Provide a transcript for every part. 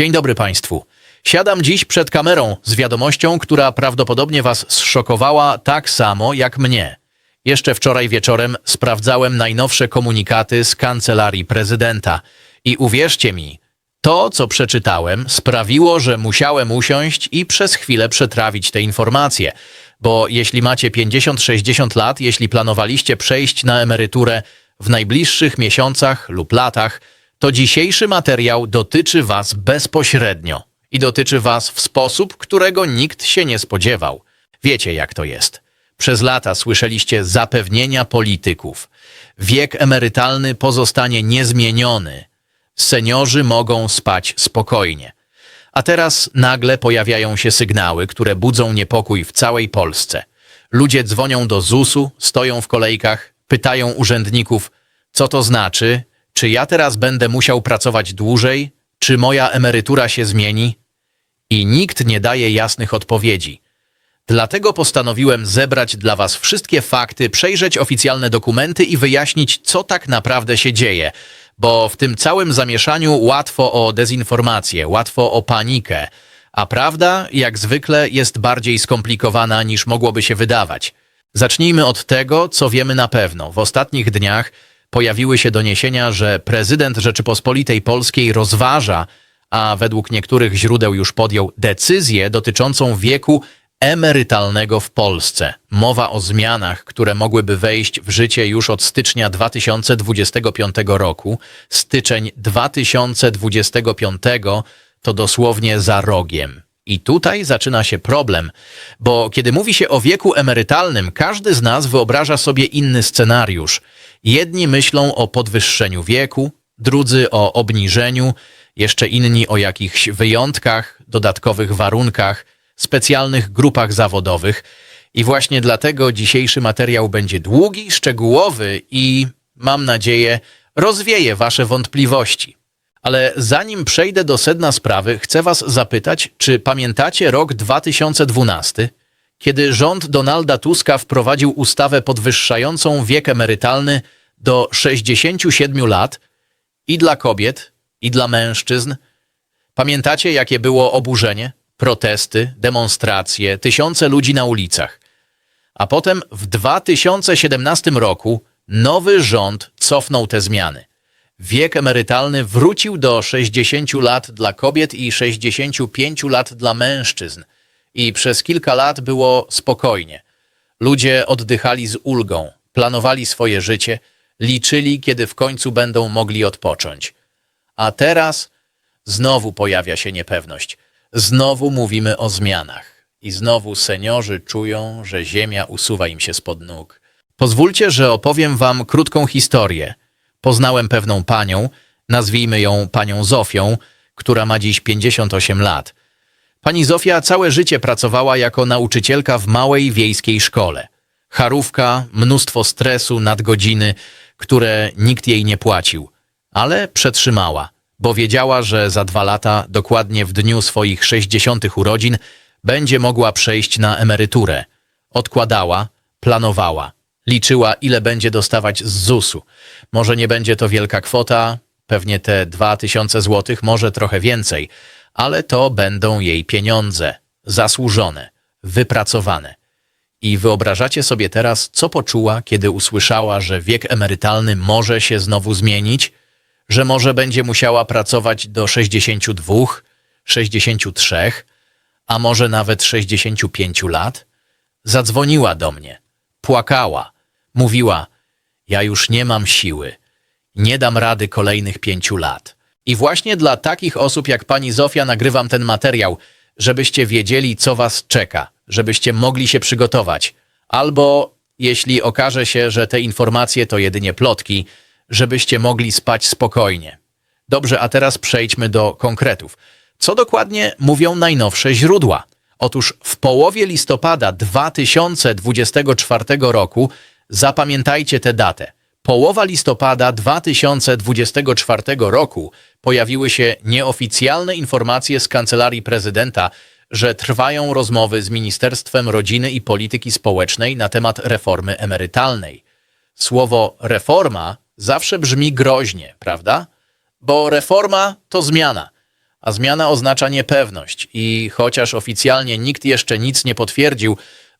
Dzień dobry Państwu. Siadam dziś przed kamerą z wiadomością, która prawdopodobnie Was zszokowała tak samo jak mnie. Jeszcze wczoraj wieczorem sprawdzałem najnowsze komunikaty z kancelarii prezydenta i uwierzcie mi, to, co przeczytałem, sprawiło, że musiałem usiąść i przez chwilę przetrawić te informacje. Bo jeśli macie 50-60 lat, jeśli planowaliście przejść na emeryturę w najbliższych miesiącach lub latach, to dzisiejszy materiał dotyczy Was bezpośrednio i dotyczy Was w sposób, którego nikt się nie spodziewał. Wiecie, jak to jest. Przez lata słyszeliście zapewnienia polityków. Wiek emerytalny pozostanie niezmieniony. Seniorzy mogą spać spokojnie. A teraz nagle pojawiają się sygnały, które budzą niepokój w całej Polsce. Ludzie dzwonią do ZUS-u, stoją w kolejkach, pytają urzędników, co to znaczy, czy ja teraz będę musiał pracować dłużej, czy moja emerytura się zmieni? I nikt nie daje jasnych odpowiedzi. Dlatego postanowiłem zebrać dla Was wszystkie fakty, przejrzeć oficjalne dokumenty i wyjaśnić, co tak naprawdę się dzieje, bo w tym całym zamieszaniu łatwo o dezinformację, łatwo o panikę, a prawda, jak zwykle, jest bardziej skomplikowana niż mogłoby się wydawać. Zacznijmy od tego, co wiemy na pewno. W ostatnich dniach pojawiły się doniesienia, że prezydent Rzeczypospolitej Polskiej rozważa, a według niektórych źródeł już podjął decyzję dotyczącą wieku emerytalnego w Polsce. Mowa o zmianach, które mogłyby wejść w życie już od stycznia 2025 roku. Styczeń 2025 to dosłownie za rogiem. I tutaj zaczyna się problem, bo kiedy mówi się o wieku emerytalnym, każdy z nas wyobraża sobie inny scenariusz. Jedni myślą o podwyższeniu wieku, drudzy o obniżeniu, jeszcze inni o jakichś wyjątkach, dodatkowych warunkach, specjalnych grupach zawodowych. I właśnie dlatego dzisiejszy materiał będzie długi, szczegółowy i, mam nadzieję, rozwieje Wasze wątpliwości. Ale zanim przejdę do sedna sprawy, chcę Was zapytać, czy pamiętacie rok 2012, kiedy rząd Donalda Tuska wprowadził ustawę podwyższającą wiek emerytalny do 67 lat i dla kobiet, i dla mężczyzn? Pamiętacie, jakie było oburzenie, protesty, demonstracje, tysiące ludzi na ulicach? A potem w 2017 roku nowy rząd cofnął te zmiany. Wiek emerytalny wrócił do 60 lat dla kobiet i 65 lat dla mężczyzn. I przez kilka lat było spokojnie. Ludzie oddychali z ulgą, planowali swoje życie, liczyli, kiedy w końcu będą mogli odpocząć. A teraz znowu pojawia się niepewność. Znowu mówimy o zmianach. I znowu seniorzy czują, że ziemia usuwa im się spod nóg. Pozwólcie, że opowiem wam krótką historię. Poznałem pewną panią, nazwijmy ją panią Zofią, która ma dziś 58 lat. Pani Zofia całe życie pracowała jako nauczycielka w małej wiejskiej szkole. Charówka, mnóstwo stresu, nadgodziny, które nikt jej nie płacił. Ale przetrzymała, bo wiedziała, że za dwa lata, dokładnie w dniu swoich 60 urodzin, będzie mogła przejść na emeryturę. Odkładała, planowała, liczyła, ile będzie dostawać z ZUS-u. Może nie będzie to wielka kwota, pewnie te 2000 złotych, może trochę więcej, ale to będą jej pieniądze, zasłużone, wypracowane. I wyobrażacie sobie teraz, co poczuła, kiedy usłyszała, że wiek emerytalny może się znowu zmienić, że może będzie musiała pracować do 62, 63, a może nawet 65 lat? Zadzwoniła do mnie, płakała, mówiła: Ja już nie mam siły, nie dam rady kolejnych pięciu lat. I właśnie dla takich osób jak pani Zofia nagrywam ten materiał, żebyście wiedzieli, co was czeka, żebyście mogli się przygotować. Albo, jeśli okaże się, że te informacje to jedynie plotki, żebyście mogli spać spokojnie. Dobrze, a teraz przejdźmy do konkretów. Co dokładnie mówią najnowsze źródła? Otóż w połowie listopada 2024 roku, zapamiętajcie tę datę, połowa listopada 2024 roku pojawiły się nieoficjalne informacje z kancelarii prezydenta, że trwają rozmowy z Ministerstwem Rodziny i Polityki Społecznej na temat reformy emerytalnej. Słowo reforma zawsze brzmi groźnie, prawda? Bo reforma to zmiana, a zmiana oznacza niepewność i chociaż oficjalnie nikt jeszcze nic nie potwierdził,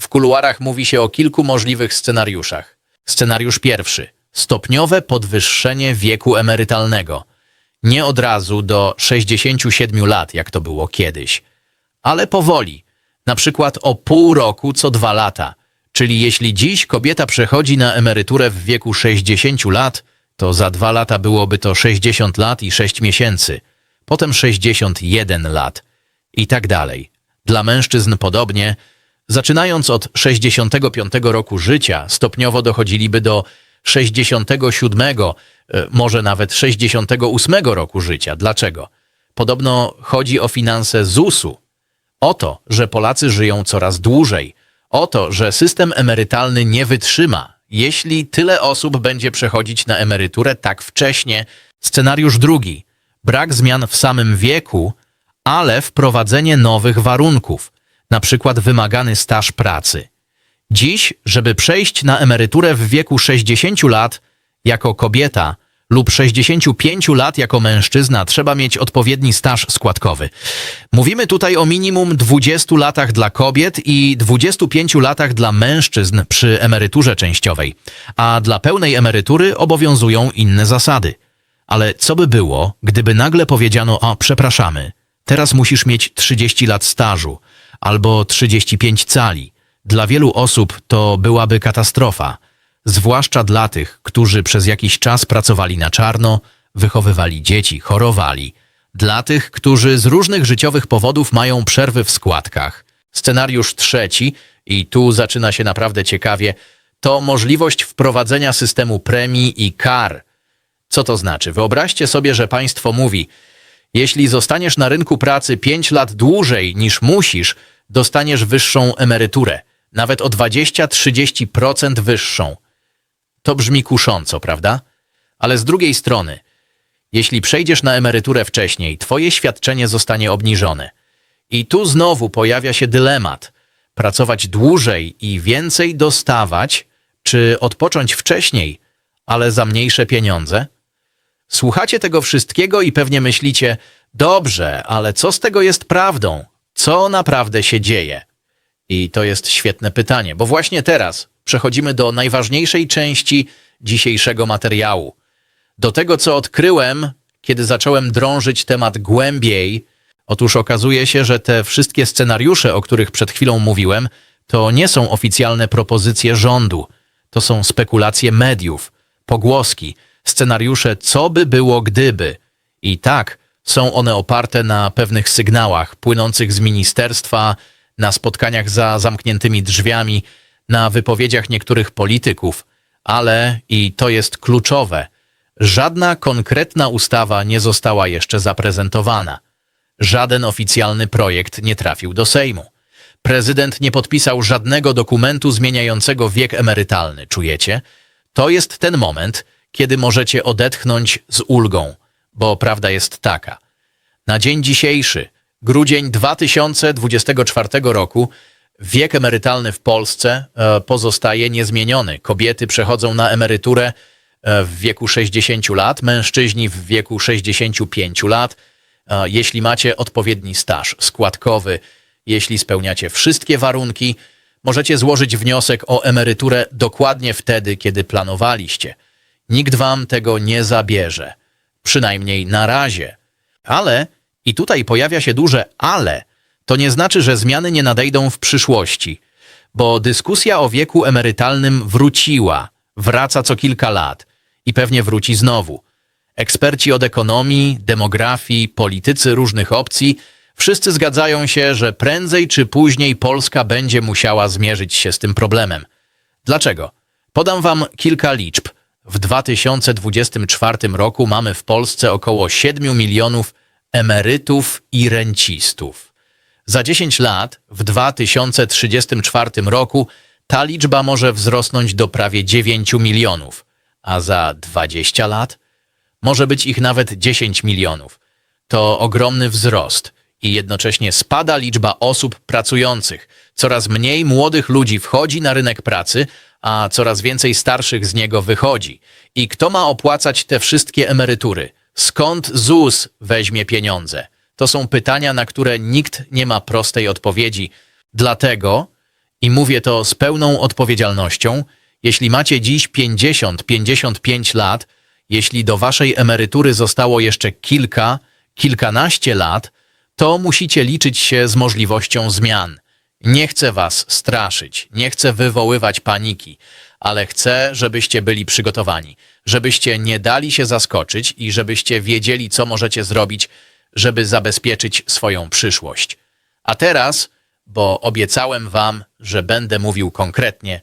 w kuluarach mówi się o kilku możliwych scenariuszach. Scenariusz pierwszy. Stopniowe podwyższenie wieku emerytalnego. Nie od razu do 67 lat, jak to było kiedyś, ale powoli. Na przykład o pół roku co dwa lata. Czyli jeśli dziś kobieta przechodzi na emeryturę w wieku 60 lat, to za dwa lata byłoby to 60 lat i 6 miesięcy, potem 61 lat i tak dalej. Dla mężczyzn podobnie, zaczynając od 65 roku życia, stopniowo dochodziliby do 67, e, może nawet 68 roku życia. Dlaczego? Podobno chodzi o finanse ZUS-u, o to, że Polacy żyją coraz dłużej, o to, że system emerytalny nie wytrzyma, jeśli tyle osób będzie przechodzić na emeryturę tak wcześnie. Scenariusz drugi. Brak zmian w samym wieku, ale wprowadzenie nowych warunków, na przykład wymagany staż pracy. Dziś, żeby przejść na emeryturę w wieku 60 lat jako kobieta lub 65 lat jako mężczyzna, trzeba mieć odpowiedni staż składkowy. Mówimy tutaj o minimum 20 latach dla kobiet i 25 latach dla mężczyzn przy emeryturze częściowej, a dla pełnej emerytury obowiązują inne zasady. Ale co by było, gdyby nagle powiedziano: O, przepraszamy, teraz musisz mieć 30 lat stażu albo 35 cali. Dla wielu osób to byłaby katastrofa, zwłaszcza dla tych, którzy przez jakiś czas pracowali na czarno, wychowywali dzieci, chorowali. Dla tych, którzy z różnych życiowych powodów mają przerwy w składkach. Scenariusz trzeci, i tu zaczyna się naprawdę ciekawie, to możliwość wprowadzenia systemu premii i kar. Co to znaczy? Wyobraźcie sobie, że państwo mówi: Jeśli zostaniesz na rynku pracy 5 lat dłużej niż musisz, dostaniesz wyższą emeryturę, nawet o 20-30% wyższą. To brzmi kusząco, prawda? Ale z drugiej strony, jeśli przejdziesz na emeryturę wcześniej, twoje świadczenie zostanie obniżone. I tu znowu pojawia się dylemat: pracować dłużej i więcej dostawać, czy odpocząć wcześniej, ale za mniejsze pieniądze? Słuchacie tego wszystkiego i pewnie myślicie: dobrze, ale co z tego jest prawdą? Co naprawdę się dzieje? I to jest świetne pytanie, bo właśnie teraz przechodzimy do najważniejszej części dzisiejszego materiału. Do tego, co odkryłem, kiedy zacząłem drążyć temat głębiej. Otóż okazuje się, że te wszystkie scenariusze, o których przed chwilą mówiłem, to nie są oficjalne propozycje rządu. To są spekulacje mediów, pogłoski, scenariusze, co by było gdyby. I tak, są one oparte na pewnych sygnałach płynących z ministerstwa, na spotkaniach za zamkniętymi drzwiami, na wypowiedziach niektórych polityków, ale, i to jest kluczowe, żadna konkretna ustawa nie została jeszcze zaprezentowana. Żaden oficjalny projekt nie trafił do Sejmu. Prezydent nie podpisał żadnego dokumentu zmieniającego wiek emerytalny, czujecie? To jest ten moment, kiedy możecie odetchnąć z ulgą, bo prawda jest taka. Na dzień dzisiejszy, grudzień 2024 roku, wiek emerytalny w Polsce e, pozostaje niezmieniony. Kobiety przechodzą na emeryturę e, w wieku 60 lat, mężczyźni w wieku 65 lat. E, Jeśli macie odpowiedni staż składkowy, jeśli spełniacie wszystkie warunki, możecie złożyć wniosek o emeryturę dokładnie wtedy, kiedy planowaliście. Nikt wam tego nie zabierze. Przynajmniej na razie. Ale, i tutaj pojawia się duże ale, to nie znaczy, że zmiany nie nadejdą w przyszłości, bo dyskusja o wieku emerytalnym wróciła, wraca co kilka lat i pewnie wróci znowu. Eksperci od ekonomii, demografii, politycy różnych opcji wszyscy zgadzają się, że prędzej czy później Polska będzie musiała zmierzyć się z tym problemem. Dlaczego? Podam wam kilka liczb. W 2024 roku mamy w Polsce około 7 milionów emerytów i rencistów. Za 10 lat, w 2034 roku, ta liczba może wzrosnąć do prawie 9 milionów, a za 20 lat może być ich nawet 10 milionów. To ogromny wzrost i jednocześnie spada liczba osób pracujących. Coraz mniej młodych ludzi wchodzi na rynek pracy, a coraz więcej starszych z niego wychodzi. I kto ma opłacać te wszystkie emerytury? Skąd ZUS weźmie pieniądze? To są pytania, na które nikt nie ma prostej odpowiedzi. Dlatego, i mówię to z pełną odpowiedzialnością, jeśli macie dziś 50-55 lat, jeśli do waszej emerytury zostało jeszcze kilka, kilkanaście lat, to musicie liczyć się z możliwością zmian. Nie chcę was straszyć, nie chcę wywoływać paniki, ale chcę, żebyście byli przygotowani, żebyście nie dali się zaskoczyć i żebyście wiedzieli, co możecie zrobić, żeby zabezpieczyć swoją przyszłość. A teraz, bo obiecałem wam, że będę mówił konkretnie,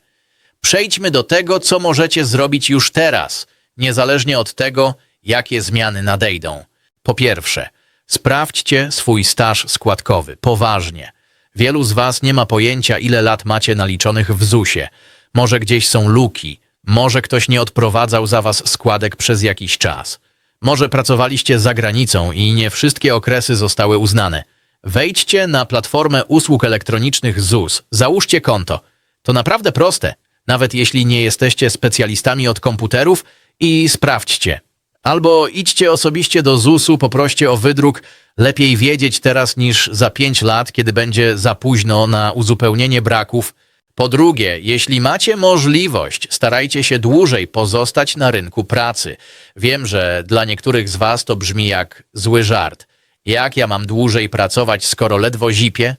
przejdźmy do tego, co możecie zrobić już teraz, niezależnie od tego, jakie zmiany nadejdą. Po pierwsze, sprawdźcie swój staż składkowy, poważnie. Wielu z was nie ma pojęcia, ile lat macie naliczonych w ZUS-ie. Może gdzieś są luki, może ktoś nie odprowadzał za was składek przez jakiś czas. Może pracowaliście za granicą i nie wszystkie okresy zostały uznane. Wejdźcie na platformę usług elektronicznych ZUS, załóżcie konto. To naprawdę proste, nawet jeśli nie jesteście specjalistami od komputerów i sprawdźcie. Albo idźcie osobiście do ZUS-u, poproście o wydruk. Lepiej wiedzieć teraz niż za 5 lat, kiedy będzie za późno na uzupełnienie braków. Po drugie, jeśli macie możliwość, starajcie się dłużej pozostać na rynku pracy. Wiem, że dla niektórych z Was to brzmi jak zły żart. Jak ja mam dłużej pracować, skoro ledwo zipię?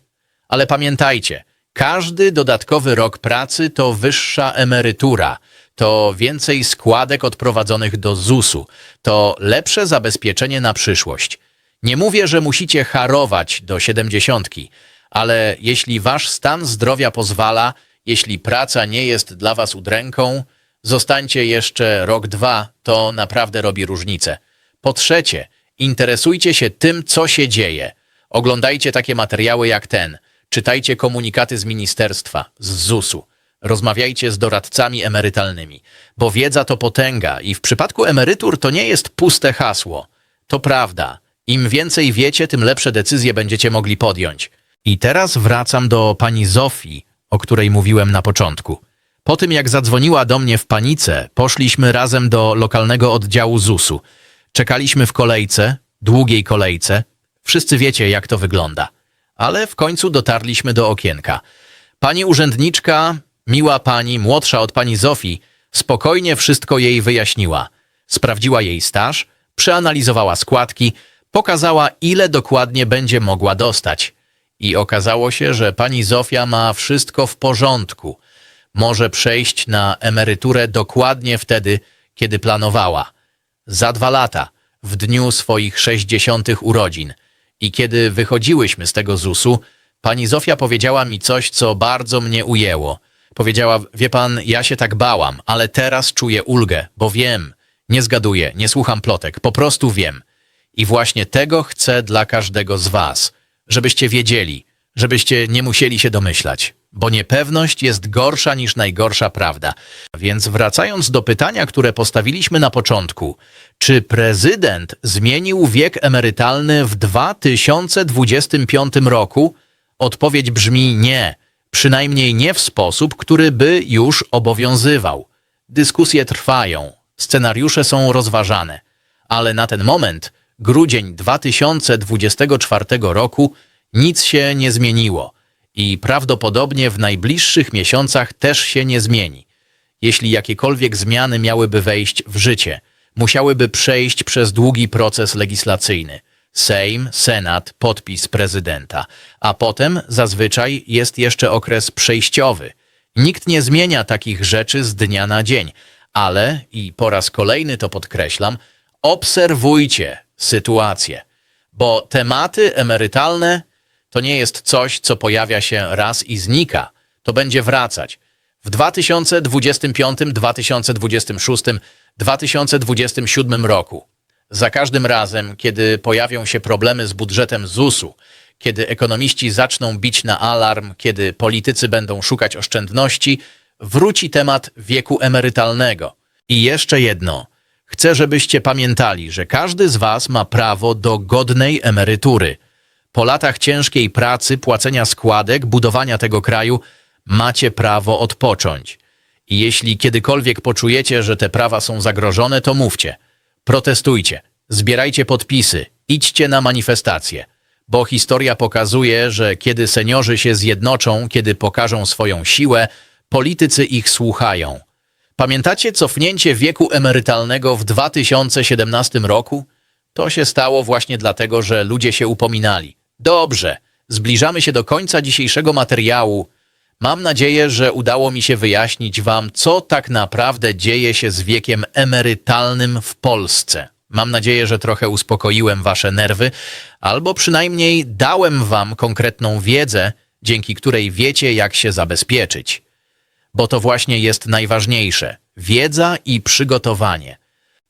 Ale pamiętajcie, każdy dodatkowy rok pracy to wyższa emerytura, to więcej składek odprowadzonych do ZUS-u, to lepsze zabezpieczenie na przyszłość. Nie mówię, że musicie harować do siedemdziesiątki, ale jeśli wasz stan zdrowia pozwala, jeśli praca nie jest dla was udręką, zostańcie jeszcze rok, dwa, to naprawdę robi różnicę. Po trzecie, interesujcie się tym, co się dzieje. Oglądajcie takie materiały jak ten. Czytajcie komunikaty z ministerstwa, z ZUS-u. Rozmawiajcie z doradcami emerytalnymi, bo wiedza to potęga i w przypadku emerytur to nie jest puste hasło. To prawda. Im więcej wiecie, tym lepsze decyzje będziecie mogli podjąć. I teraz wracam do pani Zofii, o której mówiłem na początku. Po tym, jak zadzwoniła do mnie w panice, poszliśmy razem do lokalnego oddziału ZUS-u. Czekaliśmy w kolejce, długiej kolejce. Wszyscy wiecie, jak to wygląda. Ale w końcu dotarliśmy do okienka. Pani urzędniczka, miła pani, młodsza od pani Zofii, spokojnie wszystko jej wyjaśniła. Sprawdziła jej staż, przeanalizowała składki, pokazała, ile dokładnie będzie mogła dostać. I okazało się, że pani Zofia ma wszystko w porządku. Może przejść na emeryturę dokładnie wtedy, kiedy planowała. Za dwa lata, w dniu swoich sześćdziesiątych urodzin. I kiedy wychodziłyśmy z tego ZUS-u, pani Zofia powiedziała mi coś, co bardzo mnie ujęło. Powiedziała, wie pan, ja się tak bałam, ale teraz czuję ulgę, bo wiem, nie zgaduję, nie słucham plotek, po prostu wiem. I właśnie tego chcę dla każdego z was, żebyście wiedzieli, żebyście nie musieli się domyślać, bo niepewność jest gorsza niż najgorsza prawda. Więc wracając do pytania, które postawiliśmy na początku, czy prezydent zmienił wiek emerytalny w 2025 roku? Odpowiedź brzmi nie, przynajmniej nie w sposób, który by już obowiązywał. Dyskusje trwają, scenariusze są rozważane, ale na ten moment, grudzień 2024 roku, nic się nie zmieniło i prawdopodobnie w najbliższych miesiącach też się nie zmieni. Jeśli jakiekolwiek zmiany miałyby wejść w życie, musiałyby przejść przez długi proces legislacyjny. Sejm, Senat, podpis prezydenta, a potem zazwyczaj jest jeszcze okres przejściowy. Nikt nie zmienia takich rzeczy z dnia na dzień, ale, i po raz kolejny to podkreślam, obserwujcie sytuację, bo tematy emerytalne to nie jest coś, co pojawia się raz i znika. To będzie wracać. W 2025, 2026, 2027 roku. Za każdym razem, kiedy pojawią się problemy z budżetem ZUS-u, kiedy ekonomiści zaczną bić na alarm, kiedy politycy będą szukać oszczędności, wróci temat wieku emerytalnego. I jeszcze jedno. Chcę, żebyście pamiętali, że każdy z Was ma prawo do godnej emerytury. Po latach ciężkiej pracy, płacenia składek, budowania tego kraju, macie prawo odpocząć. I jeśli kiedykolwiek poczujecie, że te prawa są zagrożone, to mówcie. Protestujcie, zbierajcie podpisy, idźcie na manifestacje. bo historia pokazuje, że kiedy seniorzy się zjednoczą, kiedy pokażą swoją siłę, politycy ich słuchają. Pamiętacie cofnięcie wieku emerytalnego w 2017 roku? To się stało właśnie dlatego, że ludzie się upominali. Dobrze, zbliżamy się do końca dzisiejszego materiału. Mam nadzieję, że udało mi się wyjaśnić Wam, co tak naprawdę dzieje się z wiekiem emerytalnym w Polsce. Mam nadzieję, że trochę uspokoiłem Wasze nerwy, albo przynajmniej dałem Wam konkretną wiedzę, dzięki której wiecie, jak się zabezpieczyć. Bo to właśnie jest najważniejsze wiedza i przygotowanie.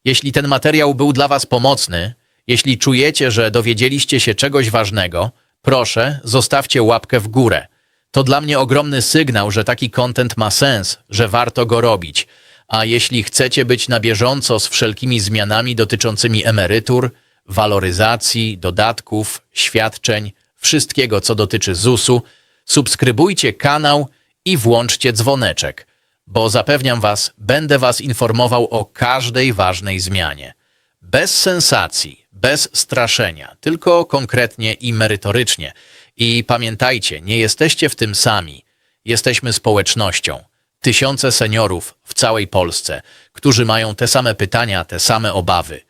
Jeśli ten materiał był dla Was pomocny, jeśli czujecie, że dowiedzieliście się czegoś ważnego, proszę, zostawcie łapkę w górę. To dla mnie ogromny sygnał, że taki content ma sens, że warto go robić. A jeśli chcecie być na bieżąco z wszelkimi zmianami dotyczącymi emerytur, waloryzacji, dodatków, świadczeń, wszystkiego, co dotyczy ZUS-u, subskrybujcie kanał i włączcie dzwoneczek, bo zapewniam Was, będę Was informował o każdej ważnej zmianie. Bez sensacji, bez straszenia, tylko konkretnie i merytorycznie. I pamiętajcie, nie jesteście w tym sami. Jesteśmy społecznością. Tysiące seniorów w całej Polsce, którzy mają te same pytania, te same obawy.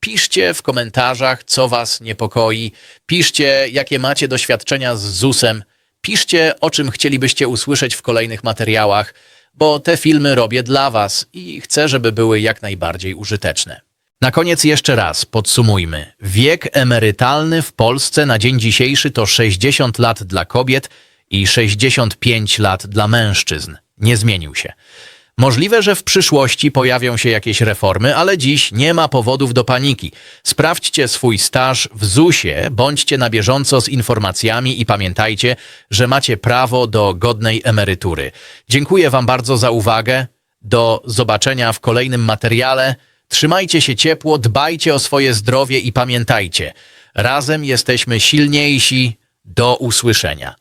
Piszcie w komentarzach, co Was niepokoi. Piszcie, jakie macie doświadczenia z ZUS-em. Piszcie, o czym chcielibyście usłyszeć w kolejnych materiałach, bo te filmy robię dla Was i chcę, żeby były jak najbardziej użyteczne. Na koniec jeszcze raz podsumujmy. Wiek emerytalny w Polsce na dzień dzisiejszy to 60 lat dla kobiet i 65 lat dla mężczyzn. Nie zmienił się. Możliwe, że w przyszłości pojawią się jakieś reformy, ale dziś nie ma powodów do paniki. Sprawdźcie swój staż w ZUS-ie, bądźcie na bieżąco z informacjami i pamiętajcie, że macie prawo do godnej emerytury. Dziękuję Wam bardzo za uwagę. Do zobaczenia w kolejnym materiale. Trzymajcie się ciepło, dbajcie o swoje zdrowie i pamiętajcie, razem jesteśmy silniejsi. Do usłyszenia.